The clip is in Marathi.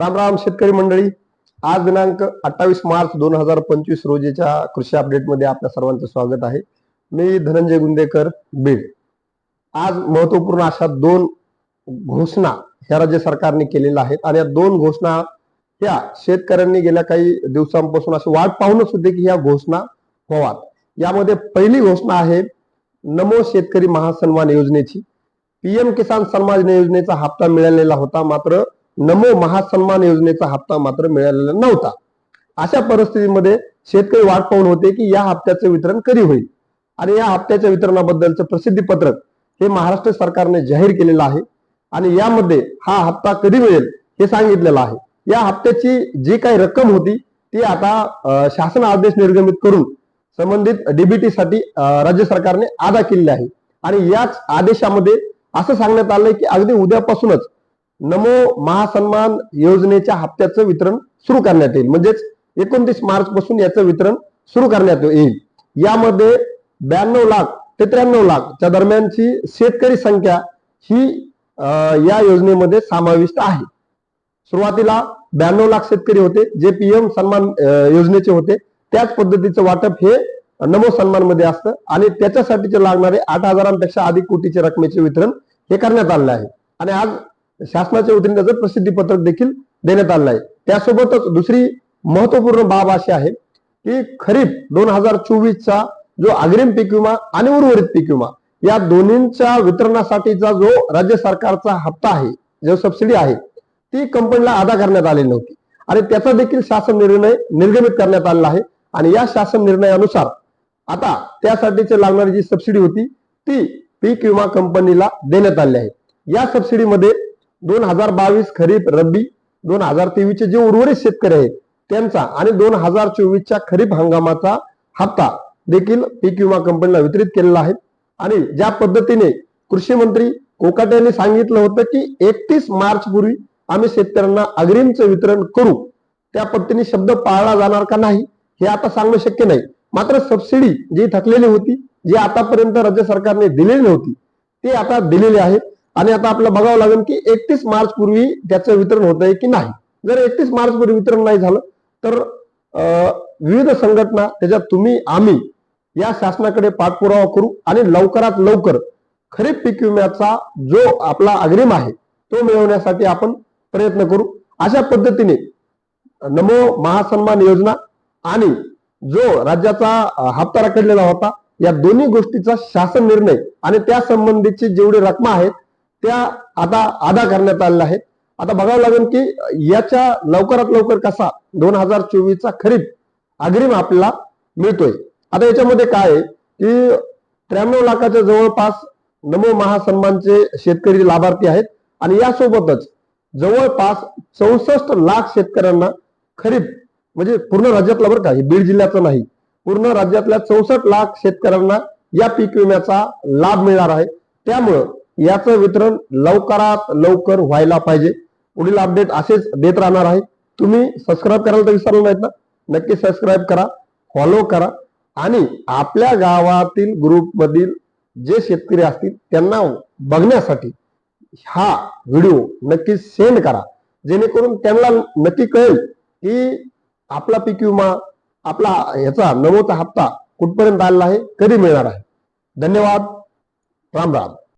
राम राम शेतकरी मंडळी. आज दिनांक अठ्ठावीस मार्च दोन हजार पंचवीस रोजीच्या कृषी अपडेटमध्ये आपल्या सर्वांचं स्वागत आहे. मी धनंजय गुंदेकर बीड. आज महत्त्वपूर्ण अशा दोन घोषणा ह्या राज्य सरकारने केलेल्या आहेत आणि या दोन घोषणा ह्या शेतकऱ्यांनी गेल्या काही दिवसांपासून अशी वाट पाहूनच होते की ह्या घोषणा व्हाव्यात यामध्ये पहिली घोषणा आहे नमो शेतकरी महासन्मान योजनेची. पीएम किसान सन्मान योजनेचा हप्ता मिळालेला होता मात्र नमो महासन्मान योजनेचा हप्ता मात्र मिळालेला नव्हता. अशा परिस्थितीमध्ये शेतकरी वाट पाहून होते की या हप्त्याचे वितरण कधी होईल? आणि या हप्त्याच्या वितरणाबद्दलचं प्रसिद्धी पत्रक हे महाराष्ट्र सरकारने जाहीर केलेलं आहे. आणि यामध्ये हा हप्ता कधी मिळेल हे सांगितलेलं आहे. या हप्त्याची जी काही रक्कम होती ती आता शासन आदेश निर्गमित करून संबंधित डीबीटी साठी राज्य सरकारने अदा केलेली आहे. आणि याच आदेशामध्ये असं सांगण्यात आलंय की अगदी उद्यापासूनच नमो महासन्मान योजनेच्या हप्त्याचं वितरण सुरू करण्यात येईल. म्हणजेच एकोणतीस मार्च पासून याचं वितरण सुरू करण्यात येईल. यामध्ये ब्याण्णव लाख ते त्र्याण्णव लाखच्या दरम्यानची शेतकरी संख्या ही या योजनेमध्ये समाविष्ट आहे. सुरुवातीला ब्याण्णव लाख शेतकरी होते जे पीएम सन्मान योजनेचे होते. त्याच पद्धतीचं वाटप हे नमो सन्मानमध्ये असतं आणि त्याच्यासाठीचे लागणारे आठ हजारांपेक्षा अधिक कोटीचे रकमेचे वितरण हे करण्यात आलेलं आहे. आणि आज शासनाच्या वतीने त्याचं प्रसिद्धी पत्रक देखील देण्यात आलं आहे. त्यासोबतच दुसरी महत्त्वपूर्ण बाब अशी आहे की खरीप दोन हजार चोवीसचा जो अग्रिम पीक विमा आणि उर्वरित पीक विमा या दोन्हींच्या वितरणासाठीचा जो राज्य सरकारचा हप्ता आहे जो सबसिडी आहे ती कंपनीला अदा करण्यात आलेली नव्हती. आणि त्याचा देखील शासन निर्णय निर्गमित करण्यात आलेला आहे. आणि या शासन निर्णयानुसार आता त्यासाठीची लागणारी जी सबसिडी होती ती पीक विमा कंपनीला देण्यात आली आहे. या सबसिडीमध्ये दोन हजार बावीस खरीप रब्बी दोन हजार तेवीसचे जे उर्वरित शेतकरी आहेत त्यांचा आणि दोन हजार चोवीसच्या खरीप हंगामाचा हप्ता देखील पीक विमा कंपनीला वितरित केलेला आहे. आणि ज्या पद्धतीने कृषी मंत्री कोकाटे यांनी सांगितलं होतं की एकतीस मार्च पूर्वी आम्ही शेतकऱ्यांना अग्रिमचं वितरण करू त्या पद्धतीने शब्द पाळला जाणार का नाही हे आता सांगणं शक्य नाही. मात्र सबसिडी जी थकलेली होती जी आतापर्यंत राज्य सरकारने दिलेली नव्हती ती आता दिलेली आहे. आणि आता आपल्याला बघावं लागेल की एकतीस मार्च पूर्वी त्याचं वितरण होत आहे की नाही. जर एकतीस मार्च पूर्वी वितरण नाही झालं तर विविध संघटना त्याच्यात तुम्ही आम्ही या शासनाकडे पाठपुरावा करू आणि लवकरात लवकर खरीप पीक विम्याचा जो आपला अग्रिम आहे तो मिळवण्यासाठी आपण प्रयत्न करू. अशा पद्धतीने नमो महासन्मान योजना आणि जो राज्याचा हप्ता रखडलेला होता या दोन्ही गोष्टीचा शासन निर्णय आणि त्या संबंधीची जेवढी रकमा आहेत त्या आता अदा करण्यात आलेल्या आहेत. आता बघावं लागेल की याच्या लवकरात लवकर कसा दोन हजार चोवीसचा खरीप अग्रिम आपल्याला मिळतोय. आता याच्यामध्ये काय आहे की त्र्याण्णव लाखाच्या जवळपास नमो महासन्मानचे शेतकरी लाभार्थी आहेत आणि यासोबतच जवळपास चौसष्ट लाख शेतकऱ्यांना खरीप म्हणजे पूर्ण राज्यातला बरं का हे बीड जिल्ह्याचं नाही पूर्ण राज्यातल्या चौसष्ट लाख शेतकऱ्यांना या पीक विम्याचा लाभ मिळणार आहे. त्यामुळं याचं वितरण लवकरात लवकर व्हायला पाहिजे. पुढील अपडेट असेच देत राहणार आहे. तुम्ही सबस्क्राईब करायला तर विसरलं नाहीत ना? नक्की सबस्क्राईब करा फॉलो करा. आणि आपल्या गावातील ग्रुपमधील जे शेतकरी असतील त्यांना बघण्यासाठी हा व्हिडिओ नक्की सेंड करा. जेणेकरून त्यांना नक्की कळेल की आपला पीक विमा आपला ह्याचा नवोचा हप्ता कुठपर्यंत आलेला आहे कधी मिळणार आहे. धन्यवाद. राम राम.